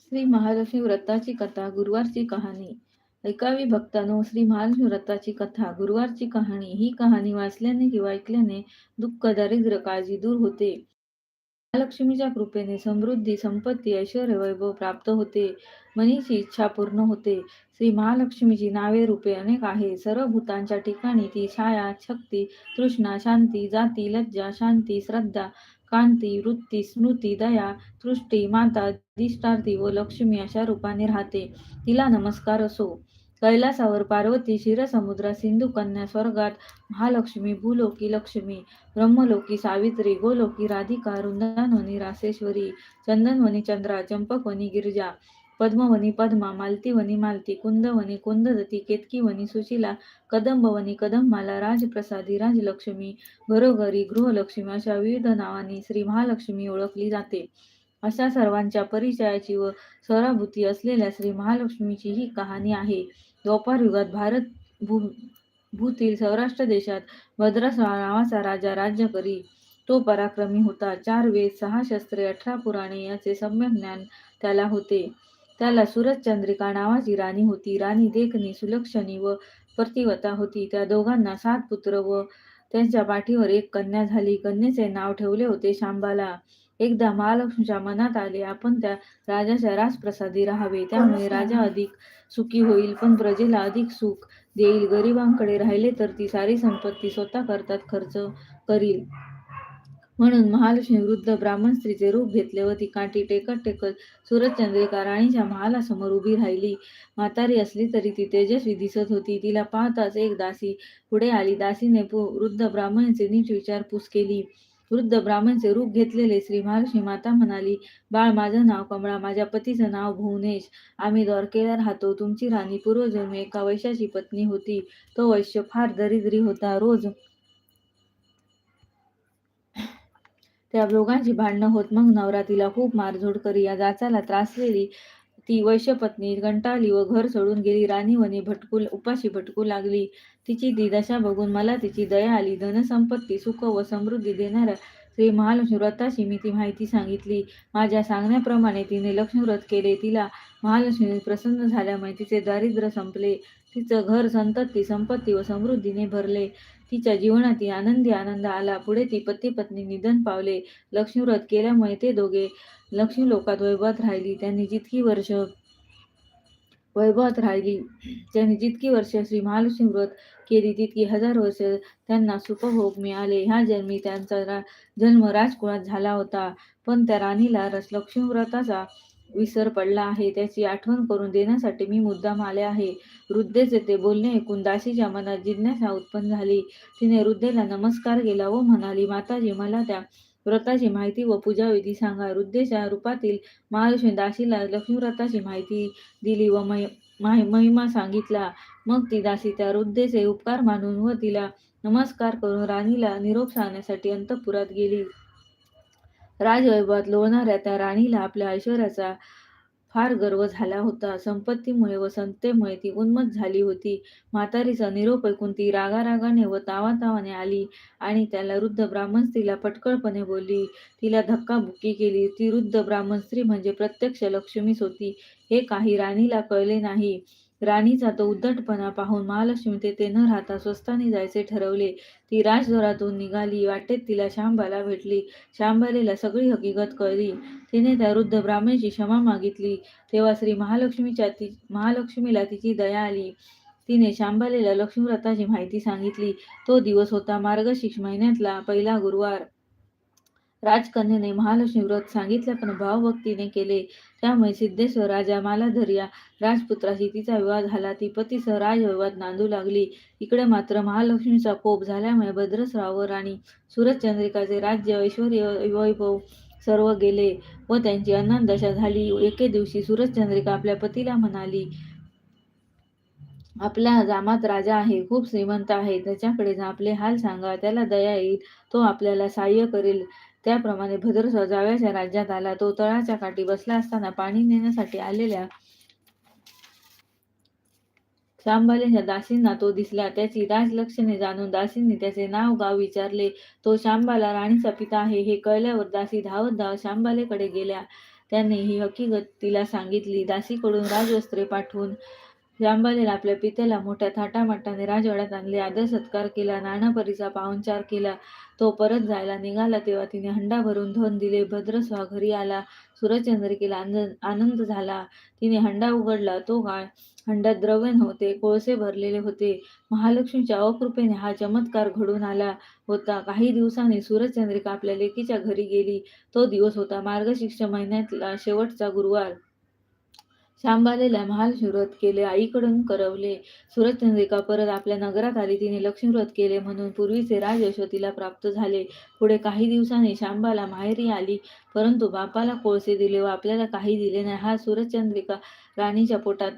श्री महालक्ष्मी व्रताची कथा गुरुवारची कहाणी. ऐकावी भक्तानो श्री महालक्ष्मी व्रताची कथा गुरुवारची कहाणी. ही कहाणी वाचल्याने किंवा ऐकल्याने दुःख दारिद्र्य काळजी दूर होते. महालक्ष्मीच्या कृपेने समृद्धी संपत्ती ऐश्वर वैभव प्राप्त होते. मनीची इच्छा पूर्ण होते. श्री महालक्ष्मीची नावे रूपे अनेक आहे. सर्व भूतांच्या ठिकाणी ती छाया शक्ती तृष्णा शांती जाती लज्जा शांती श्रद्धा कांती वृत्ती स्मृती दया तृष्टी माता दिष्टार्थी व लक्ष्मी अशा रूपाने राहते. तिला नमस्कार असो. कैलासावर पार्वती क्षीरसमुद्रात सिंधू कन्या स्वर्गात महालक्ष्मी भूलोकी लक्ष्मी ब्रह्मलोकी सावित्री गोलोकी राधिका वृंदावनी रासेश्वरी चंदनवनी चंद्रा चंपकवनी गिरिजा पद्मवनी पद्मा मालतीवनी मालती कुंदवनी कुंददती केतकीवनी सुशीला कदंबवनी कदंबमाला राजप्रसादी राजलक्ष्मी घरोघरी गृहलक्ष्मी अशा विविध नावांनी श्री महालक्ष्मी ओळखली जाते. अशा सर्वांच्या परिचयाची व सराभूती असलेल्या श्री महालक्ष्मीची ही कहाणी आहे. द्वापार युगात भारत भू भूतील सौराष्ट्र देशात भद्रसाळ नावाचा राजा राज्य करी. तो पराक्रमी होता. चार वेद सहा शस्त्रे अठरा पुराणे याचे सम्यक ज्ञान त्याला होते. त्याला चंद्रिका नावाची राणी होती. राणी देखणी सुलक्षणी व प्रतिवता होती. त्या दोघांना सात पुत्र व त्यांच्या पाठीवर एक कन्या झाली. कन्येचे नाव ठेवले होते शांबाला. एकदा महालक्ष्मीच्या मनात आले आपण त्या राजाच्या राजप्रसादी राहावे. त्यामुळे राजा अधिक सुखी होईल पण प्रजेला अधिक सुख देईल. गरिबांकडे राहिले तर ती सारी संपत्ती स्वतः करतात खर्च करील. म्हणून महालक्ष्मी वृद्ध ब्राह्मण स्त्रीचे रूप घेतले व ती काठी टेकत टेकत सूरजचंद्रिका राणीच्या महालासमोर उभी राहिली. म्हातारी असली तरी ती तेजस्वी दिसत होती. तिला पाहताच एक दासी पुढे आली. दासीने वृद्ध ब्राह्मणाचे नीट विचारपूस केली. वृद्ध ब्राह्मणचे रूप घेतलेले श्री महालक्ष्मी माता म्हणाली बाळ माझं नाव कमळा माझ्या पतीचं नाव भुवनेश. आम्ही द्वारकेला राहतो तुमची राणी पूर्वजन्मी एका वैशाची पत्नी होती. तो वैश्य फार दरिद्री होता. रोज त्या दोघांची भांडणं होत. मग नवरा तिला खूप मारझोड करी. या जाचाला त्रासलेली ती वैश्यपत्नी कंटाळली व घर सोडून गेली. राणी वनी भटकू उपाशी भटकू लागली. तिची ती दशा बघून मला तिची दया आली. धनसंपत्ती सुख व समृद्धी देणाऱ्या श्री महालक्ष्मी व्रताची मी ती माहिती सांगितली. माझ्या सांगण्याप्रमाणे तिने लक्ष्मी व्रत केले. तिला महालक्ष्मी प्रसन्न झाल्यामुळे तिचे दारिद्र्य संपले. तिचं घर संतती संपत्ती व समृद्धीने भरले. तिच्या जीवनात आनंदी आनंद आला. पुढे ती पती पत्नी निधन पावले. लक्ष्मीव्रत केल्यामुळे ते दोघे लक्ष्मी लोकात वैभवात राहिली. त्यांनी जितकी वर्ष वैभवात राहिली त्यांनी जितकी वर्ष श्री महालक्ष्मी व्रत केली तितकी हजार वर्ष त्यांना सुखभोग मिळाले. ह्या जन्मी त्यांचा जन्म राजकुळात झाला होता. पण त्या राणीला रस व्रताचा विसर पडला आहे. त्याची आठवण करून देण्यासाठी मी मुद्दाम आले आहे. वृद्धेचे ते बोलणे ऐकून दासीच्या मनात जिज्ञासा उत्पन्न झाली. तिने वृद्धेला नमस्कार केला व म्हणाली माताजी मला त्या व्रताची माहिती व पूजाविधी सांगा. वृद्धेच्या रूपातील महालक्ष्मी दासीला लक्ष्मी व्रताची माहिती दिली व महिमा सांगितला. मग ती दासी त्या वृद्धेचे उपकार मानून व तिला नमस्कार करून राणीला निरोप सांगण्यासाठी अंतपुरात गेली. राजवैभवात लोळणाऱ्या त्या राणीला आपल्या ऐश्वर्याचा फार गर्व झाला होता. संपत्तीमुळे व संतेमुळे ती उन्मत झाली होती. म्हातारीचा निरोप ऐकून ती रागारागाने व तावातावाने आली आणि त्याला वृद्ध ब्राह्मण स्त्रीला पटकळपणे बोलली तिला धक्काबुक्की केली. ती वृद्ध ब्राह्मण स्त्री म्हणजे प्रत्यक्ष लक्ष्मीच होती. हे काही राणीला कळले नाही. राणीचा तो उद्धटपणा पाहून महालक्ष्मी तेथे न राहता स्वस्तानी जायचे ठरवले. ती राजद्वारातून निघाली वाटेत तिला शांबाला भेटली. शांबालेला सगळी हकीकत कळली. तिने त्या वृद्ध ब्राह्मणाची क्षमा मागितली. तेव्हा श्री महालक्ष्मीच्या ती महालक्ष्मीला तिची दया आली. तिने शांबालेला लक्ष्मीव्रताची माहिती सांगितली. तो दिवस होता मार्गशीर्ष महिन्यातला पहिला गुरुवार. राजकन्येने महालक्ष्मी व्रत सांगितल्या पण भावभक्तीने केले. त्यामुळे सिद्धेश्वर राजा मालाधर्या राजपुत्राशी तिचा विवाह झाला. ती पतीसह राजविवाद नांदू लागली. इकडे मात्र महालक्ष्मीचा कोप झाल्यामुळे भद्रस्राव राणी सूरजचंद्रिकाचे राज्य ऐश्वर वैभव सर्व गेले व त्यांची अन्नदशा झाली. एके दिवशी सूरजचंद्रिका आपल्या पतीला म्हणाली आपला जामात राजा आहे खूप श्रीमंत आहे. त्याच्याकडे आपले हाल सांगा. त्याला दया येईल. तो आपल्याला सहाय्य करेल. त्याप्रमाणे भद्र जाव्याच्या राज्यात आला. तो तळाच्या काठी बसला असताना पाणी नेण्यासाठी आलेल्या शांबालेच्या दासींना तो दिसला. त्याची राजलक्षणे जाणून दासींनी त्याचे नाव गाव विचारले. तो शांबाला राणीचा पिता आहे. हे कळल्यावर दासी धावत धावत शांबालेकडे गेल्या. त्याने ही हकीकत तिला सांगितली. दासीकडून राजवस्त्रे पाठवून जांबालीला आपल्या पित्याला मोठ्या थाटामाटाने राजवाड्यात आणले. आदर सत्कार केला नाणापरीचा पाहुणचार केला. तो परत जायला निघाला तेव्हा तिने हंडा भरून धन दिले. भद्रस्वा घरी आला. सूर्यचंद्रिकेला आनंद आनंद झाला. तिने हंडा उघडला. तो काय हंड्यात द्रव्य नव्हते कोळसे भरलेले होते. महालक्ष्मीच्या अकृपेने हा चमत्कार घडून आला होता. काही दिवसांनी सूरजचंद्रिका आपल्या लेकीच्या घरी गेली. तो दिवस होता मार्गशीर्ष महिन्यातला शेवटचा गुरुवार. शांबालेला महालक्ष्मी केले आईकडून करवले. सूरजचंद्रिका परत आपल्या नगरात आली तिने लक्ष्मी व्रत केले म्हणून पूर्वीचे राज यशोतीला प्राप्त झाले. पुढे काही दिवसांनी शांबाला माहेरी आली परंतु बापाला कोळसे दिले व आपल्याला काही दिले नाही. हा सूरजचंद्रिका राणीच्या पोटात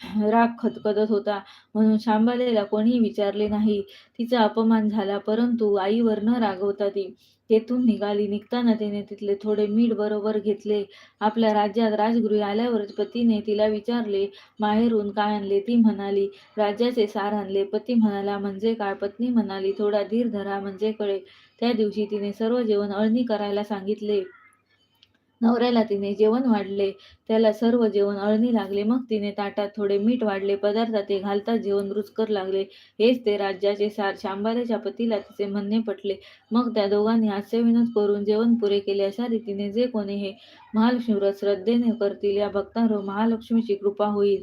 राग खतखतत होता. म्हणून शांबालेला कोणीही विचारले नाही. तिचा अपमान झाला परंतु आईवर न रागवता ती तेथून निघाली. निघताना तिने तिथले थोडे मीठ बरोबर घेतले. आपल्या राज्यात राजगृही आल्यावर पतीने तिला विचारले माहेरून काय आणले? ती म्हणाली राज्याचे सार आणले. पती म्हणाला म्हणजे काय? पत्नी म्हणाली थोडा धीर धरा म्हणजे कळे त्या दिवशी तिने सर्व जेवण अळणी करायला सांगितले. नवऱ्याला तिने जेवण वाढले त्याला सर्व जेवण अळणी लागले मग तिने ताटात थोडे मीठ वाढले पदार्थात ते घालताच जेवण रुचकर लागले. हेच ते राज्याचे सार शांबाऱ्याच्या पतीला तिचे म्हणणे पटले. मग त्या दोघांनी हास्यविनोद करून जेवण पुरे केले अशा रीतीने जे कोणी हे महालक्ष्मी व्रत श्रद्धेने करतील या भक्तांवर महालक्ष्मीची कृपा होईल.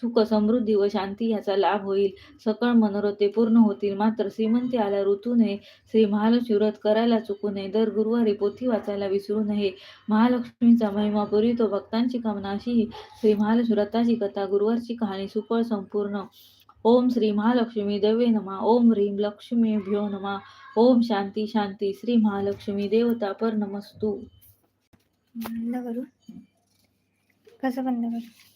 सुख समृद्धी व शांती याचा लाभ होईल. सकळ मनोरथे पूर्ण होतील. मात्र श्रीमंती आल्या ऋतूने श्री महालक्ष्मी व्रत करायला चुकू नये. दर गुरुवारी पोथी वाचायला विसरू नये. महालक्ष्मीचा महिमा पुरितो. भक्तांची कामना अशी श्री महालक्ष्मी व्रताची कथा गुरुवारची कहाणी सुफळ संपूर्ण. ओम श्री महालक्ष्मी देवे नमा. ओम ह्रीम लक्ष्मीभ्यो नमा. ओम शांती शांती. श्री महालक्ष्मी देवता पर नमस्तू. बंद करू. कसं बंद करू?